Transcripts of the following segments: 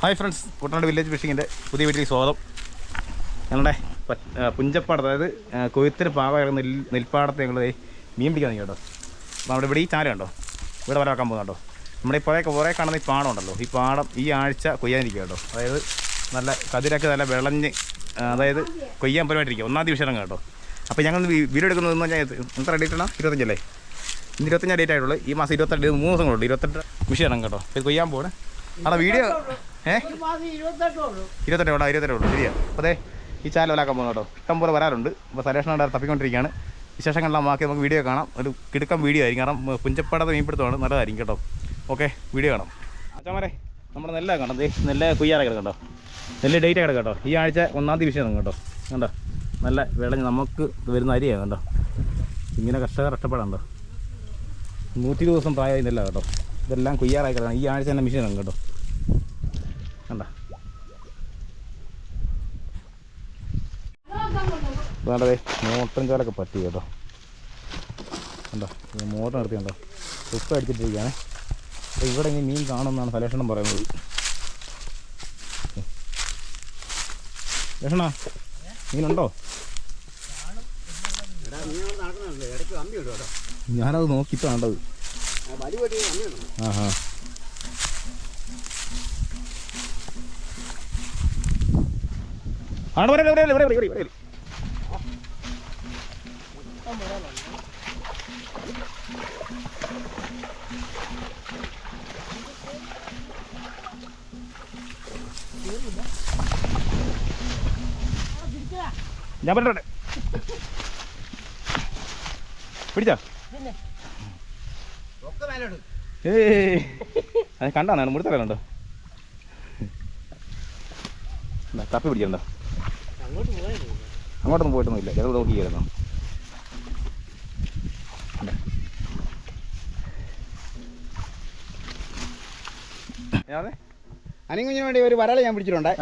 Hi friends Kuttanad village ഫിഷിങ്ങിന്റെ പുതിയ വീട്ടിലേക്ക് സ്വാഗതം. ഞങ്ങളുടെ പുഞ്ചപ്പാട് അതായത് കൊയ്ത്തിന് പാവ കിടക്കുന്ന നെൽ ഞങ്ങൾ മീൻ പിടിക്കാൻ കേട്ടോ. അപ്പോൾ നമ്മുടെ ഇവിടെ ഈ ചാരം കണ്ടോ ഇവിടെ വെക്കാൻ പോകുന്നുണ്ടോ? നമ്മുടെ ഇപ്പോൾ കുറേ കാണുന്ന ഈ പാടം ഉണ്ടല്ലോ. ഈ പാടം ഈ ആഴ്ച കൊയ്യാനിരിക്കുക കേട്ടോ. അതായത് നല്ല കതിരൊക്കെ നല്ല വിളഞ്ഞ് അതായത് കൊയ്യാൻ പരിപാടിയിരിക്കുക ഒന്നാം ദിവസം കേട്ടോ. അപ്പോൾ ഞങ്ങൾ വീഡിയോ എടുക്കുന്നത് എന്ന് പറഞ്ഞാൽ എത്ര ഡേറ്റ് ആണ്? ഇരുപത്തഞ്ചല്ലേ ഇന്ന് ഇരുപത്തഞ്ചാം ഡേറ്റ് ആയിട്ടുള്ളൂ. ഈ മാസം ഇരുപത്തെട്ട് മൂന്ന് ദിവസം ഇരുപത്തെട്ട് വിഷയം ഇറങ്ങും കേട്ടോ കൊയ്യാൻ പോകണേ അവിടെ വീഡിയോ ഏഹ് ഇരുപത്തെട്ടേ ഉള്ളൂ. ഇരുപത്തെട്ട് ഉള്ളൂ. ശരിയാ. അതെ ഈ ചാനൽ ഒലാക്കാൻ പോകുന്നു കേട്ടോ. ഇഷ്ടം പോലെ വരാറുണ്ട്. അപ്പോൾ അവിടെ തപ്പിക്കൊണ്ടിരിക്കുകയാണ്. വിശേഷങ്ങളെല്ലാം ബാക്കി നമുക്ക് വീഡിയോ കാണാം. ഒരു കിടുക്കം വീഡിയോ ആയിരിക്കും. കാരണം പുഞ്ചപ്പാടത്തെ മീൻപിടുത്തമാണ്. നല്ലതായിരിക്കും കേട്ടോ. ഓക്കെ വീഡിയോ കാണാം. അച്ഛന്മാരെ നമ്മുടെ നെല്ല കാണാം ദേ കുയ്യാറ കിടക്കട്ടോ നെല്ല് ഡേറ്റ് കിടക്കാം കേട്ടോ ഈ ആഴ്ച ഒന്നാം തീയതി വിഷയം കേട്ടോ കണ്ടോ? നല്ല വിളഞ്ഞ് നമുക്ക് വരുന്ന അരിയാണ് കണ്ടോ? ഇങ്ങനെ കർഷകർ കഷ്ടപ്പെടാണ്ടോ നൂറ്റി ദിവസം പ്രായമായി നെല്ല കേട്ടോ ഇതെല്ലാം കുയ്യാറായി കിടക്കണം ഈ ആഴ്ച തന്നെ മിഷീൻ ഇറങ്ങും കേട്ടോ കണ്ട? വേണ്ടതേ മോട്ടറും കാലൊക്കെ പറ്റി കേട്ടോ. കണ്ടോ? മോട്ടർ നിർത്തി കണ്ടോ? ഉപ്പ് അടിച്ചിട്ടിരിക്കുകയാണ് അപ്പോൾ ഇവിടെ ഇനി മീൻ കാണുമെന്നാണ് സലേഷണം പറയുന്നത്. ലക്ഷണ മീനുണ്ടോ? ഞാനത് നോക്കിയിട്ട് ആ ആ ആണ് വരെ വരെ വരെ വരെ വരെ ഞാൻ പറഞ്ഞോട്ടെ. പിടിച്ചാ? ഏയ്. അത് കണ്ടാണ്? മുടുത്തറിയാലുണ്ടോ തപ്പി പിടിക്കണ്ടോ അങ്ങോട്ടൊന്നും പോയിട്ടൊന്നുമില്ല. ഞങ്ങൾ നോക്കിയായിരുന്നു അതെ. വേണ്ടി ഒരു വരാളെ ഞാൻ പിടിച്ചിട്ടുണ്ട്.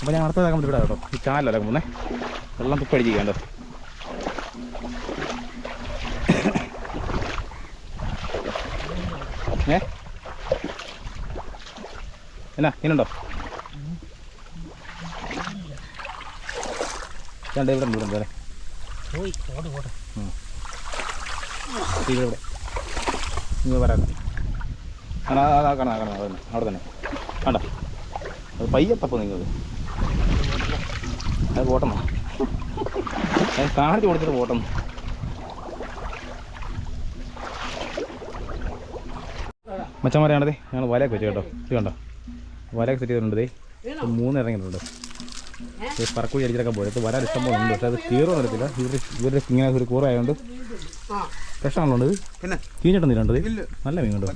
അപ്പോൾ ഞാൻ അടുത്തതാക്കാൻ ഇവിടെ കേട്ടോ. ഈ ചാനലല്ല പോകുന്നേ? വെള്ളം തുപ്പടിച്ചിരിക്കാണ്ടോ എന്നാ ഇനുണ്ടോ രണ്ട് ഇവിടെ ഇവിടെ ഇവിടെ. ഇവിടെ. ഇങ്ങനെ പറയാം കാണാ കാണാ കാണാം അവിടെ തന്നെ അവിടെ തന്നെ. കണ്ടോ? അത് പയ്യെ തപ്പോ നിങ്ങൾ അത് പോട്ടം ഞാൻ കാണിച്ച് കൊടുത്തിട്ട് പോട്ടം മച്ചന്മാരാണതേ ഞങ്ങൾ വലയൊക്കെ വെച്ചു കേട്ടോ. ഇത് കണ്ടോ? വലയൊക്കെ സെറ്റ് ചെയ്തിട്ടുണ്ട് മൂന്ന് ഇറങ്ങിയിട്ടുണ്ട്. പറക്കൂടി പറക്കുഴി അടിച്ചിട്ടൊക്കെ പോലെ ഇത് വരാൻ ഇഷ്ടം പോലെ ഉണ്ട്. പക്ഷേ അത് തീർന്നു വരത്തില്ല ഇവരുടെ ഇങ്ങനെ ഒരു കൂറായതുകൊണ്ട് പ്രശ്നമാണല്ലോ ഇത്. പിന്നെ? കീഞ്ഞിട്ടൊന്നും ഇത്. ഇല്ല. നല്ല മീൻ കൊണ്ട്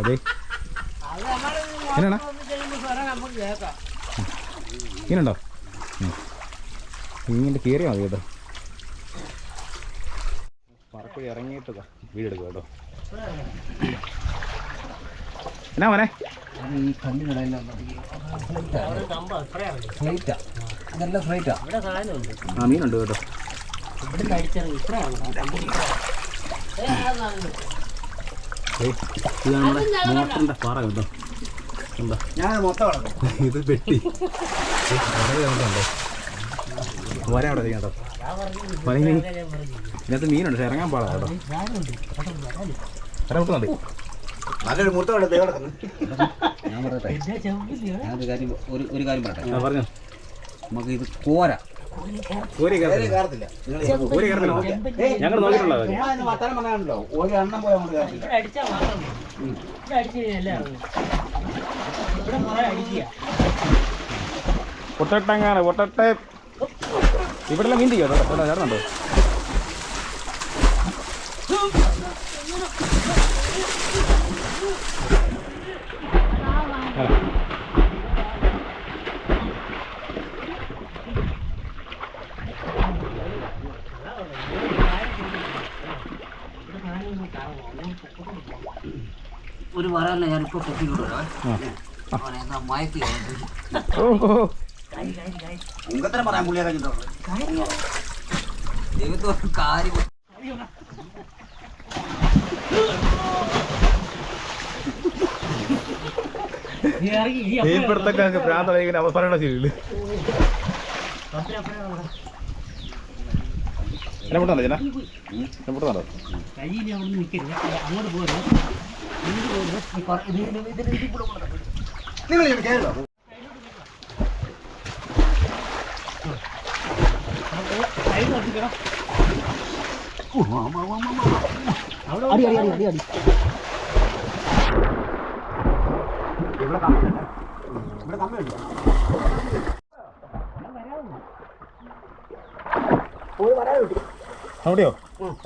അതെ എന്നാണ് ഇങ്ങനെയുണ്ടോ? ഇങ്ങനെ കയറിയാൽ മതി കേട്ടോ. പറക്കുഴി ഇറങ്ങിയിട്ട് വീടെടുക്കുക കേട്ടോ. എന്നാ മോനെ? ആ മീനുണ്ട് കേട്ടോ. നമ്മുടെ കേട്ടോ ഇത് വെട്ടി. അവിടെ കേട്ടോ. മീൻ ഇറങ്ങാൻ പാടാ കേട്ടോ. നല്ലൊരു കിടക്കുന്നു. ഞാൻ പറയട്ടെ. ഞാനൊരു കാര്യം ഒരു ഒരു കാര്യം പറയട്ടെ. ആ പറഞ്ഞു. നമുക്ക് ഇത് കോര. കയറത്തില്ല. ഒരു കയറത്തില്ല. ഞങ്ങൾ നോക്കിയിട്ടുള്ള ഞാൻ ഇന്ന് വർത്താനം പറയാനുണ്ടല്ലോ ഒരു എണ്ണം പോയാൽ നമ്മൾ കയറത്തില്ല. പൊട്ടട്ടങ്ങാണ് പൊട്ടട്ടെ ഇവിടെ മീൻ ചെയ്യാം കേട്ടോ ഇവിടെ ചേർന്നുണ്ടോ ഒരു വരാല്ല ഞാനിപ്പോ പൊട്ടിക്കൊണ്ടു ആ എന്താ മയക്കി. മുങ്കത്തരം പറയാൻ പുള്ളിയെ കഴിഞ്ഞിട്ടുള്ളൂ ദൈവത്തോട് കാര്യം മീൻപിടുത്തൊക്കെ ഭ്രാന്ത ഭയങ്കര അവസാനമുള്ള ശരിയില്ല എന്നെ ചേട്ടാ? അങ്ങോട്ട് പോരുത് നിങ്ങൾ അവിടെയോ?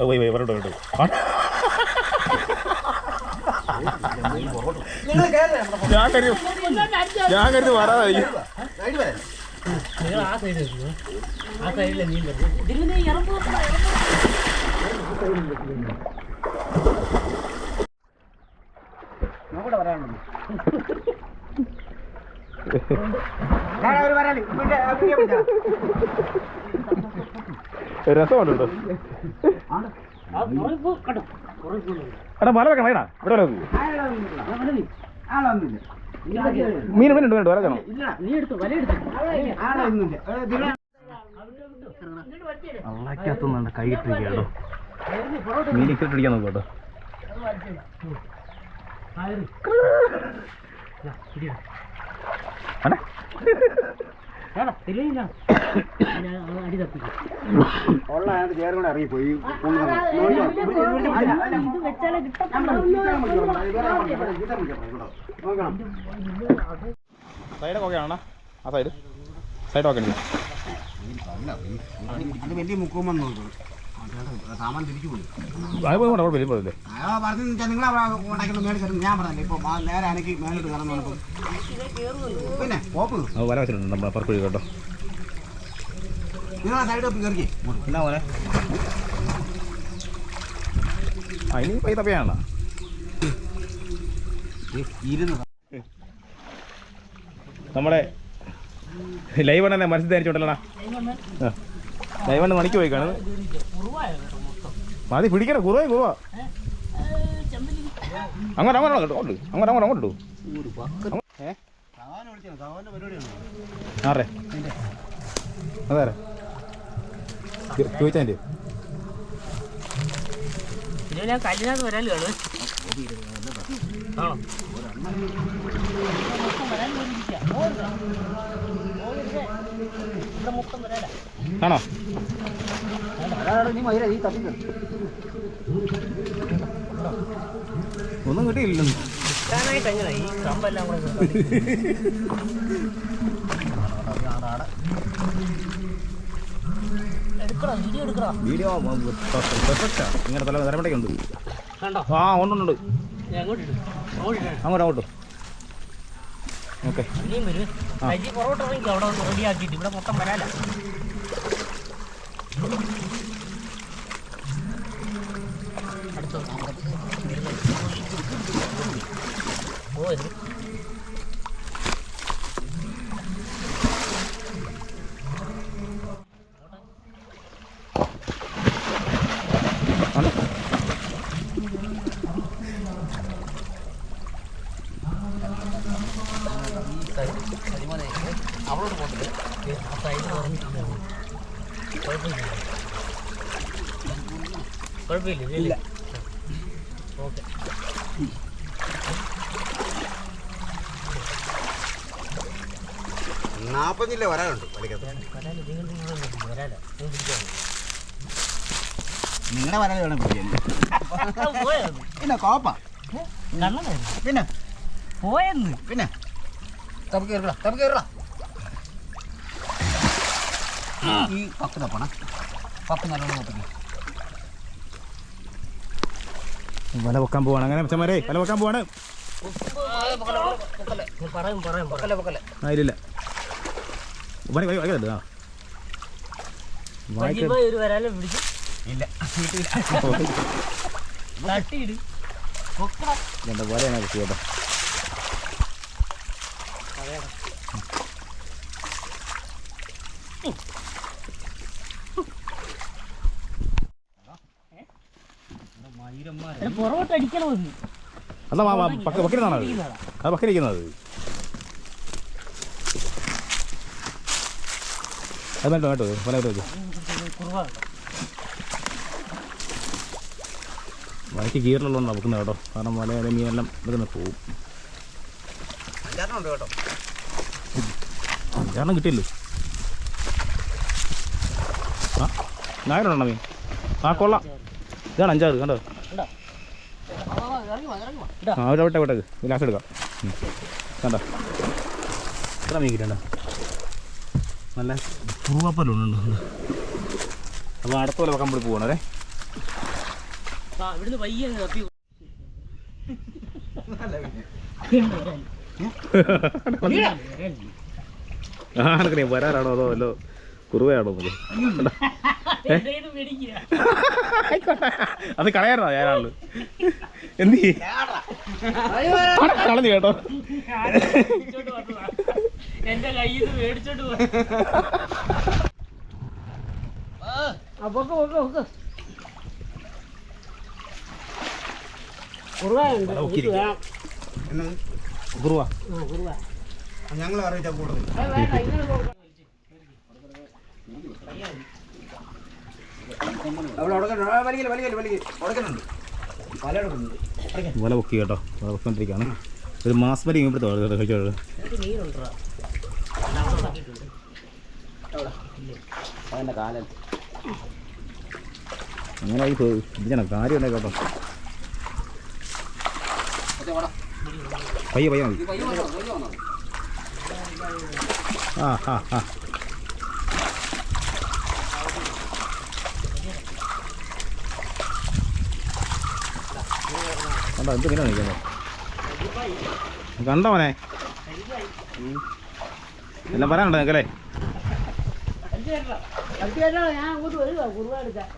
വൈ പോയി വരട്ടോ വരട്ടോ നിങ്ങൾ കയറേ ഞാൻ കരുതി ഞാൻ കരുതി വരാതായിരിക്കും. രസമുണ്ടോ എടാ മല വെക്കണം? ഇവിടെ. ആളൊന്നുമില്ല. മീൻ മീനുണ്ട് വേണ്ട വല വെക്കണം ഇല്ല നീ എടുത്തു വല എടുത്തു. ആളൊന്നുമില്ല. അള്ളാക്കകത്തുനിന്നാണ് കൈ ഇട്ടിരിക്കുകയാണോ? മീൻ ഇക്കിട്ടിരിക്കാൻ നോക്കട്ടോ നോക്കും ഉള്ള അതിനകത്ത് ചേരും കൂടെ ഇറങ്ങിപ്പോയി. ഇത് വെച്ചാലേ നോക്കണം. സൈഡൊക്കെ ഓക്കെ ആണോ ആ സൈഡ്. സൈഡ് ഓക്കെ വലിയ മുക്കുമെന്ന് നോക്കും സാമാൻ തിരിച്ചു പോയി. കുഴപ്പമില്ല അയാൾ പറഞ്ഞു നിങ്ങൾ മേടിച്ചു ഞാൻ പറഞ്ഞില്ല ഇപ്പൊ മാ- നേരെ പറഞ്ഞപ്പോ. പിന്നെ പോപ്പ്. അത് വല വെച്ചിട്ടുണ്ട് നമ്മുടെ പറക്കുഴി കേട്ടോ. നിങ്ങൾ ആ സൈഡ് ഒപ്പ് കയറി എന്നാ പോലെ ആ ഇനി പൈ തപ്പയാണോ. ഇരുന്ന് നമ്മുടെ ലൈവ് തന്നെ മനസ്സിൽ ധരിച്ചോണ്ടല്ലടാ. ലൈവ് ആണ് മണിക്ക് പോയി കാണുന്നത് മതി പിടിക്കണം കുറവായി കുറവാ അങ്ങോട്ട് അങ്ങോട്ട് അങ്ങോട്ട് അങ്ങോട്ട് അങ്ങോട്ട് അങ്ങോട്ട് ആറേ അതാരെ? ചോദിച്ചാന്റെ ഞാൻ കല്ലിനകത്ത് വരാൽ കാണും ആണോ ഇവിടെ മൊത്തം വരാല ആണോ ഒന്നും കിട്ടിയില്ലെന്ന് വീഡിയോ ഇങ്ങനെ തല നിലമടയ്ക്ക് ഉണ്ട് കണ്ടോ ആ ഉണ്ട് ഉണ്ട് അങ്ങോട്ട് അങ്ങോട്ട് ഓക്കെ. ഇനിയും വരും. അജി പുറകോട്ട് ഇറങ്ങിക്കോ? അവിടെ റെഡി ആക്കിയിട്ട് ഇവിടെ മൊത്തം വരാല അടുത്തോ പോയത് ആണ് ഈ സൈഡ് പതിമൂന്ന് അവളോട് പോകത്തില്ല ആ സൈഡ് പറഞ്ഞിട്ടില്ല കുഴപ്പമില്ല കുഴപ്പമില്ല ഇല്ല? ഓക്കെ. നാപ്പത്തില്ല വരാനുണ്ട് നിങ്ങളുടെ വരാൻ വേണം പിടിക്കാൻ പിന്നെ കോപ്പ. പിന്നെ? പോയെന്ന്. പിന്നെ? തപ്പ് കയറ തപ്പ് കയറ ഈ പത്ത് തപ്പണം. പത്ത് നല്ലോണം തപ്പിക്ക് വല വെക്കാൻ പോവാണ്. അങ്ങനെ അച്ഛന്മാരെ വല വെക്കാൻ പോവാണ് ആ വായിക്ക പോയി ഒരു വരാലെ പിടിച്ചു ഇല്ല തട്ടിയിട് പൊക്കടാ എന്റെ വലയാണ് കിട്ടി പുറകോട്ട് അല്ല പക്കരുന്നാണ് അത്? അത് അത്. വേണ്ടോ പല വെച്ചു ഗീറിലുള്ളതാണ് വെക്കുന്നത് കേട്ടോ. കാരണം വലയുടെ മീനെല്ലാം ഇതൊക്കെ പോവും. കേട്ടോ. അഞ്ചാറെണ്ണം കിട്ടിയല്ലോ? ആ ഞായറുണ്ടോ മീൻ? ആ കൊള്ളാം. ഇതാണ് അഞ്ചാറ് കണ്ടോ ഇടാ. വാ, വാ, ഇറങ്ങി വാ, ഇറങ്ങി വാ. ഇടാ. ആ അവിടെ വിട്ടെ വിട്ടേക്ക് ലാസ്റ്റ് എടുക്കാം. കണ്ടോ? എത്ര മീൻ കിട്ടണ്ട നല്ല കുറുവാപ്പലുണ്ട്. അപ്പോൾ അടുത്ത പോലെ വേണ്ടി പോകണേ ഇവിടുന്ന് വരാനാണോ അതോ വല്ലോ കുറുവയാണോ നമുക്ക്. അത് കളയായിരുന്നോ ഞാനാൾ എന്ത്? കളഞ്ഞു കേട്ടോ. എന്റെ കയ്യിൽ നിന്ന് മേടിച്ചോണ്ട്. ഞങ്ങൾ അറിയിച്ച കൂടുതൽ. അവിടെ ഉടക്കുന്നുണ്ട് വലിക്കൽ വലിക്കൽ വലിക്കൽ. ഉടക്കുന്നുണ്ട് പല എടുക്കുന്നുണ്ട് വല പൊക്കി കേട്ടോ. വല പൊക്കിക്കൊണ്ടിരിക്കുകയാണ് ഒരു മാസ്മരി വരെ. അതിന്റെ കാലം. അങ്ങനെ ഇരിക്കണം കാര്യം ഉണ്ടായി കേട്ടോ? പയ്യ പയ്യ മതി ആ ആ ആ കണ്ടോ? എന്ത് ഇങ്ങനെ നിൽക്കുന്നത് കണ്ടോ മോനെ. എല്ലാം പറയാനുണ്ടോ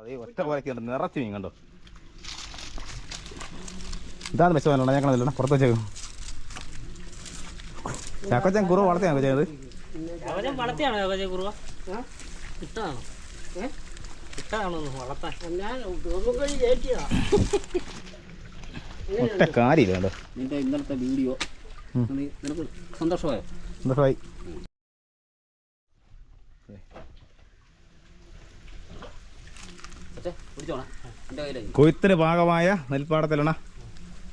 അതേ ഒറ്റ ഉണ്ട്. നിറച്ച് മീൻ കണ്ടോ? ഇതാണ് മെച്ചമല്ല ഞാൻ കാണുന്നില്ല പുറത്ത് വെച്ചേക്കും. ചാക്കോച്ചൻ കുറവ് വളർത്തിയാണ് ചെയ്തത് ഇട്ടാണോ? ഇട്ടാണോ വളർത്താൻ? ഞാൻ ഒറ്റ കാര്യമില്ല കണ്ടോ നിന്റെ ഇന്നലത്തെ വീഡിയോ. നിനക്ക് സന്തോഷമായോ? സന്തോഷമായി. കൊയ്ത്തിന് ഭാഗമായ നെൽപ്പാടത്തിലാണ്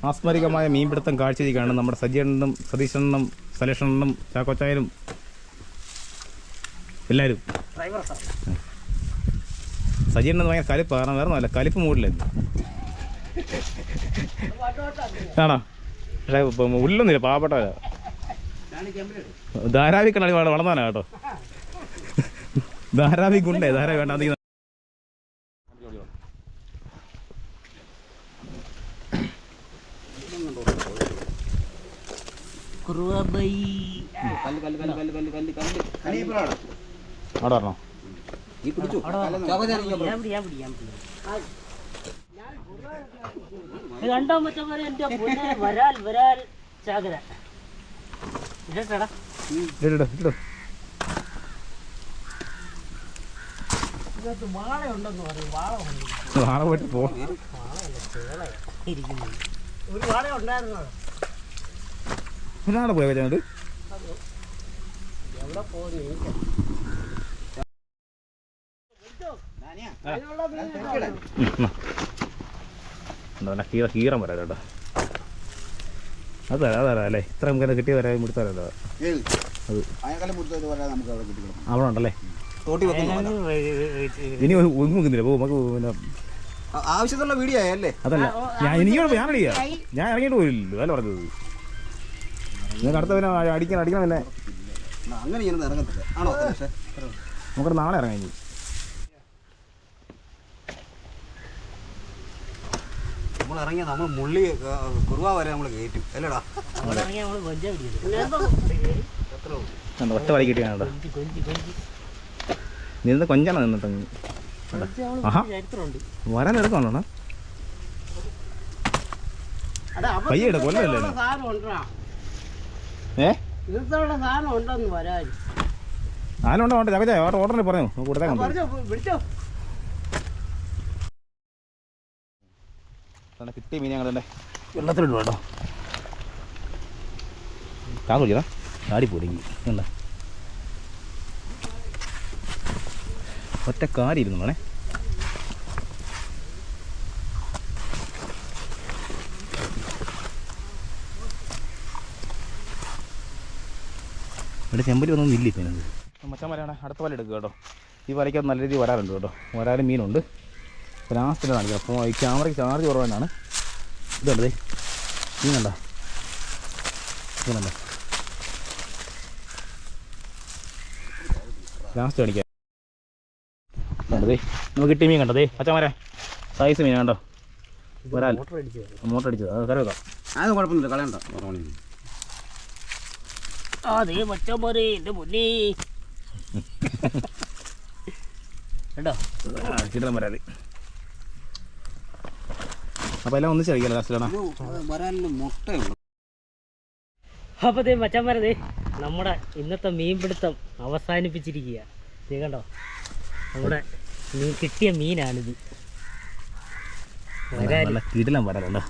ആസ്മരികമായ മീൻപിടുത്തം കാഴ്ചവെക്കുകയാണ് നമ്മുടെ സജ്ജനും സതീശനും സലേഷണനും ചാക്കോച്ചായനും. എല്ലാവരും. സജീവൻ ഭയങ്കര കലിപ്പ് കാരണം വേറെ നല്ല കലിപ്പ് മൂടില്ല ആണോ? പക്ഷേ ഉള്ളൊന്നില്ല പാവപ്പെട്ട ധാരാവി കണ്ണാടി വളർന്നാനാ കേട്ടോ. ധാരാവി ഗുണ്ടേ ധാരാവി വേണ്ട അവിടെ പറഞ്ഞോ കണ്ടോ മച്ചന്മാരെ എന്റെ പൊന്നെ വരാൽ വരാൽ ചാകര. ഇടട്ടാ ഇട്ടോ ഇട്ടോ ഇതിനകത്ത് വാള ഉണ്ടെന്ന് പറയും. വാള ഉണ്ട് വാള പോയിട്ട് പോ. ഇരിക്കുന്നു. ഒരു വാള ഉണ്ടായിരുന്നോ? നാളെ പോയാ വെച്ചാൽ എവിടെ പോകുന്നു എനിക്ക് എന്താ കീറ കീറം വരാം കേട്ടോ. അതല്ല അതല്ല അല്ലേ? ഇത്ര നമുക്ക് കിട്ടി വരാൻ ഇവിടുത്തെ ഏത് അത് അവിടെ ഉണ്ടല്ലേ തോട്ടി വെക്കുന്നു ഇനി ഒന്നുമില്ല പോകും നമുക്ക് പിന്നെ ആവശ്യത്തിനുള്ള വീഡിയോ ആയല്ലേ അതല്ല. ഞാൻ എനിക്ക് ഞാൻ റെഡിയാ ഞാൻ ഇറങ്ങിയിട്ട് പോയില്ലല്ലോ അല്ല പറഞ്ഞത്? ഞാൻ അടുത്ത പിന്നെ അടിക്കണം അടിക്കണം പിന്നെ. അങ്ങനെ ഇറങ്ങത്തില്ല. ആണോ നമുക്ക് നാളെ ഇറങ്ങാം നമ്മൾ ഇറങ്ങിയ നമ്മൾ മുള്ളി കുറുവ വരെ നമ്മൾ കയറ്റും. അല്ലേടാ? ഒറ്റ വഴി കിട്ടിയാണ് നിന്ന് കൊഞ്ചാണ് നിന്നിട്ട് വരാൻ എടുക്കണോ പയ്യെ ഇട്, കൊല്ലല്ലേ? ഇത്? സാധനം ഉണ്ടോ? ഏ? പറഞ്ഞോ സാധനം ഉണ്ടെന്ന് വരാൻ ആനുണ്ടോ വേണ്ട ചകച്ച ഓർഡർ ഓർഡറിൽ പറഞ്ഞു നമുക്ക് അതുകൊണ്ട് കിട്ടിയ മീൻ ഞങ്ങളുടെ വെള്ളത്തിലിട്ട് കേട്ടോ. കാക്കുടിയതാ ചാടി പൊടിങ്ങി ഒറ്റ കാരി ഇരുന്നു വേണേ ഇവിടെ ചെമ്പലി ഒന്നും ഇല്ല ഇപ്പം മച്ചാൻ വരാണ് അടുത്ത വല എടുക്കുക കേട്ടോ. ഈ വലയ്ക്കകത്ത് നല്ല രീതിയിൽ വരാറുണ്ട് കേട്ടോ. വരാനും മീനുണ്ട്. ലാസ്റ്റിൽ കാണിക്കാം. അപ്പോൾ ഈ ക്യാമറയ്ക്ക് ചാർജ് കുറവാണ് ഇതുണ്ടേ ദേ. മീനുണ്ടോ മീനുണ്ടോ ലാസ്റ്റ് കാണിക്കാം. കണ്ടതേ നമുക്ക് കിട്ടിയ മീൻ കണ്ടതേ അച്ഛൻ വരാം സൈസ് മീൻ കണ്ടോ? വരാൽ മോട്ടർ അടിച്ചത്. അത് കറി വെക്കാം. അത് കുഴപ്പമൊന്നുമില്ല. കളയണ്ട. അതേ മച്ചാൻ പോരെ എന്റെ മുന്നേ കേട്ടോ കിട്ടാൻ വരാൽ അപ്പോൾ ഒന്ന് ഒന്നിച്ച് കഴിക്കാം ലാസ്റ്റിലാണ് അപ്പോൾ ദേ മച്ചാൻ പറഞ്ഞേ നമ്മുടെ ഇന്നത്തെ മീൻപിടുത്തം അവസാനിപ്പിച്ചിരിക്കുക നീ കണ്ടോ? നമ്മുടെ മീൻ കിട്ടിയ മീനാണിത്. കിടിലം വരാലുണ്ടോ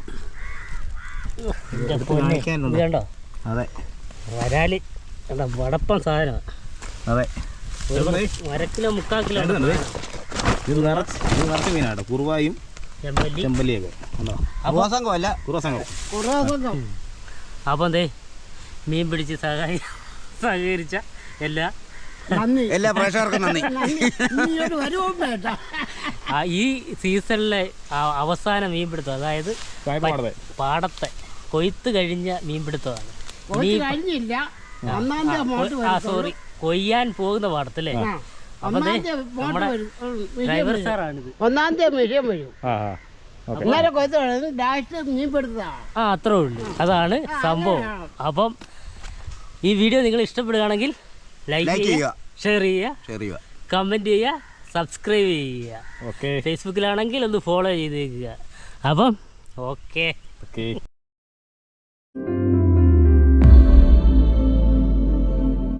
കണ്ടോ? അതെ. വരാൽ കണ്ടോ? വടപ്പം സാധനമാണ് അതെ. വരക്കിലോ കിലോ മുക്കാൽ കിലോ ഇത്? ഇത് നിറച്ച് ഇത് നിറച്ച് മീനാണ്. കുറുവായും ചെമ്പല്ലിയൊക്കെ. അപ്പം എന്തേ? മീൻ പിടിച്ച് സഹായി സഹകരിച്ച എല്ലാ. എല്ലാ പ്രേക്ഷകർക്കും നന്ദി. ആ ഈ സീസണിലെ അവസാന മീൻപിടുത്തം അതായത് പാടത്തെ. കൊയ്ത്ത് കഴിഞ്ഞ മീൻപിടുത്തമാണ്. സോറി കൊയ്യാൻ പോകുന്ന പാടത്തല്ലേ ഒന്നാം തീയതി മിഷൻ വരും. അന്നേരം കൊയ്ത്ത് ലാസ്റ്റ് മീൻ ആ അത്രേ ഉള്ളൂ. അതാണ് സംഭവം. അപ്പം ഈ വീഡിയോ നിങ്ങൾ ഇഷ്ടപ്പെടുകയാണെങ്കിൽ ലൈക്ക് ചെയ്യുക ഷെയർ ചെയ്യുക ഷെയർ ചെയ്യുക. കമന്റ് ചെയ്യുക സബ്സ്ക്രൈബ് ചെയ്യുക. ഓക്കെ. ഫേസ്ബുക്കിലാണെങ്കിൽ ഒന്ന് ഫോളോ ചെയ്തേക്കുക. അപ്പം ഓക്കെ ഓക്കെ